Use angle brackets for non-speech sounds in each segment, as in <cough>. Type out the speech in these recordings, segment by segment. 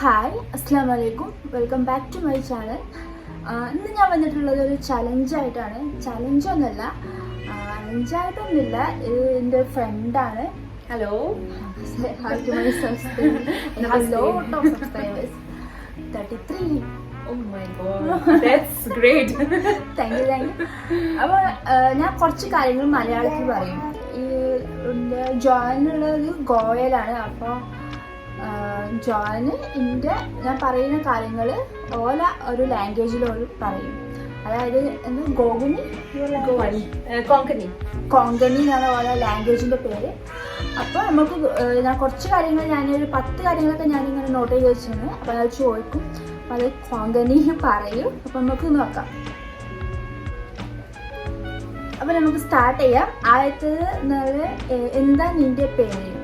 Hi അസ്സാം വലൈക്കും welcome back to my channel. ഇന്ന് ഞാൻ വന്നിട്ടുള്ളത് ഒരു ചലഞ്ചായിട്ടാണ്. ചലഞ്ചൊന്നുമല്ല ചലഞ്ചായിട്ടൊന്നുമില്ല. ഇത് എന്റെ ഫ്രണ്ടാണ്. Hello. Hello subscribers thirty three അപ്പോൾ ഞാൻ കുറച്ച് കാര്യങ്ങൾ മലയാളത്തിൽ പറയും. ഈ ജോയിനുള്ളത് ഗോയലാണ്. അപ്പോൾ ജോയിന് എന്റെ ഞാൻ പറയുന്ന കാര്യങ്ങൾ ഓല ഒരു ലാംഗ്വേജിലോട് പറയും. അതായത് എന്താ? ഗോകുനി. Uh, Konkani. കോങ്കണി എന്നാണ് ഓല ലാംഗ്വേജിന്റെ പേര്. അപ്പോൾ നമുക്ക് ഞാൻ കുറച്ച് കാര്യങ്ങൾ ഞാനൊരു പത്ത് കാര്യങ്ങളൊക്കെ ഞാനിങ്ങനെ നോട്ട് ചെയ്ത് വെച്ചിരുന്നു അപ്പോൾ അത് ചോദിക്കും. അപ്പോൾ അത് കോങ്കണി പറയും. അപ്പോൾ നമുക്ക് നോക്കാം. അപ്പോൾ നമുക്ക് സ്റ്റാർട്ട് ചെയ്യാം. ആദ്യത്തേത് എന്താ നിന്റെ പേര്?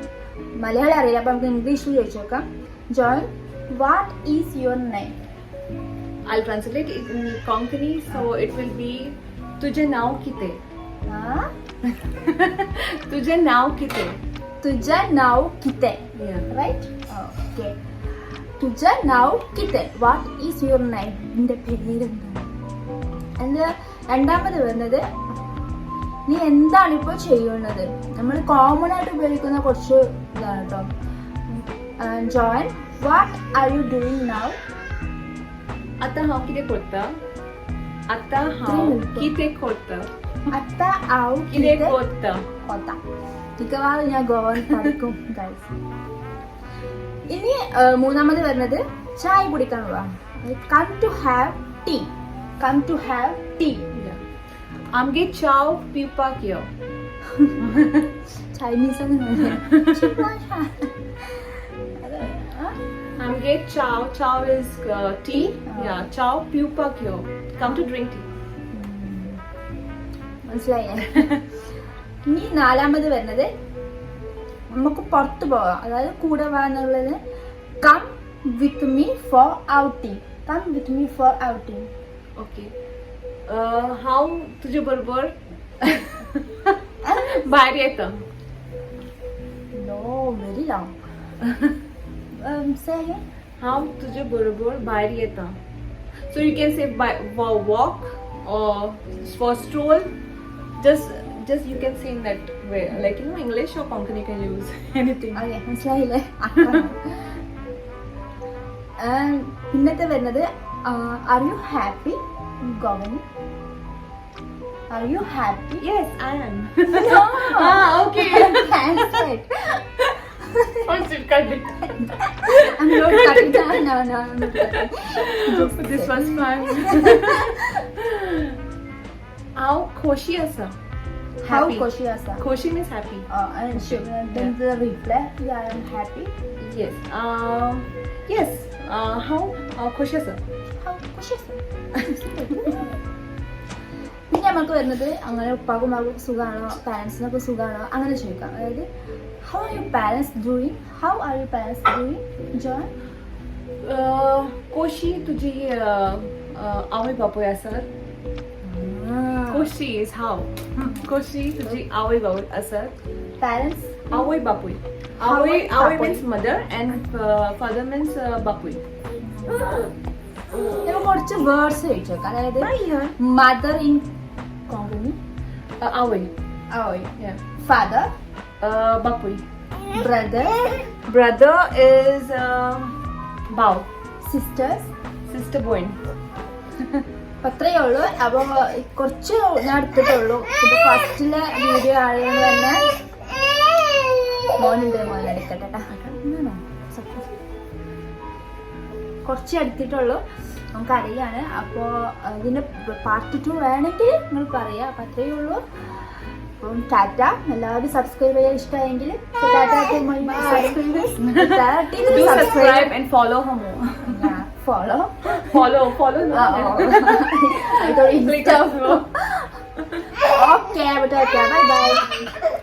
മലയാളം അറിയില്ല അപ്പൊ നമുക്ക് ഇംഗ്ലീഷിൽ ചോദിച്ചു നോക്കാം. John what is your name I'll translate it in Konkani, so it will be Tujhe now kite. <laughs> Tujhe now kite. തുജ നാവ് കിത്തെ Yeah. റൈറ്റ് ഓക്കെ തുജ നാവ് കിത്തെ വാട്ട് ഈസ് യുവർ നൈം നിന്റെ പേരെന്താണ്? എന്താ രണ്ടാമത് വരുന്നത് നീ എന്താണ് ഇപ്പോൾ ചെയ്യുന്നത് നമ്മൾ കോമൺ ആയിട്ട് ഉപയോഗിക്കുന്ന കുറച്ച് ഇതാണ് കേട്ടോ join what are you doing now आता हांव कितें करता आतां Three हांव minutes. कितें करता അത്ത ഔ कितें करता കൊത്ത മിക്കവാറും ഞാൻ ഗോവൻ പഠിക്കും ഗൈസ് ഇനി ആ, മൂന്നാമത് വരുന്നത് ചായ കുടിക്കാൻ പോവാ come to have tea come to have tea I'm get Chow Pipakyo. Chinese 하는 거네. 치과샤. I'm get Chow. Chow is uh, tea. Oh. Yeah, Chow Pipakyo. Come to drink tea. മനസ്സിലായി ഇനി നാലാമത് വരുന്നത് നമുക്ക് പുറത്ത് പോകാം അതായത് കൂടെ വന്നുള്ളത് come with me for outing come with me for outing okay हांव तुजे बरोबर भायर येता No, very long. um, say again. हांव तुजे बरोबर भायर येता so you can say walk or for stroll just just you can say in that way like you know english or konkani you can use anything Okay, മനസ്സിലായില്ലേ Um, പിന്നത്തെ വരുന്നത് are you happy Govan. Are you happy? Yes, I am. no. <laughs> ah, okay. <laughs> Thanks, <laughs> I'm not cutting. No, no, no, I'm not cutting. This was fun. आओ खुशी असं How Happy. koshi asa? khoshi means happy Uh, and she, then the reply, yeah, I am happy. yes um yes uh how uh, khoshi asa How koshi asa? പിന്നെ നമുക്ക് വരുന്നത് അങ്ങനെ ഉപ്പാക്കും ഉമ്മാക്കും സുഖമാണോ പാരൻസിനൊക്കെ സുഖമാണോ അങ്ങനെ ചോദിക്കാം അതായത് how are you parents doing how are you parents doing John Uh, Koshi तुझी uh, uh, आवय बापूय आसात Koshi is how Koshi तुझी आवय बापूय आसात പാരൻസ് आवय बापूय आवय आवय आवय बापूय. means mother and uh, father means uh, bapuy നമുക്ക് കുറച്ച് വേർഡ്സ് ചോദിച്ചേക്കാം അതായത് മദർ ഇൻ കോങ്കണി uh, आवय ഓയ് yeah father uh, bapuy brother brother is uh, baw sisters sister boy <laughs> അത്രയേ ഉള്ളൂ അപ്പോൾ കുറച്ച് ഞാൻ എടുത്തിട്ടുള്ളൂ. ഇത് ഫസ്റ്റിലെ വീഡിയോ ആയതുകൊണ്ട് തന്നെ മോനുണ്ട് മോനെ എടുക്കട്ടെ. കുറച്ച് എടുത്തിട്ടുള്ളൂ. നമുക്ക് അറിയാണ് അപ്പോൾ ഇതിന്റെ പാർട്ട് ടു വേണമെങ്കിൽ നിങ്ങൾ പറയാം. അപ്പം അത്രയേ ഉള്ളൂ അപ്പം ടാറ്റ. എല്ലാവരും സബ്സ്ക്രൈബ് ചെയ്യാൻ ഇഷ്ടമായെങ്കിൽ Tata subscribe follow and <laughs> follow more follow follow follow no? I don't Click Insta. on follow. Okay, but okay, bye bye.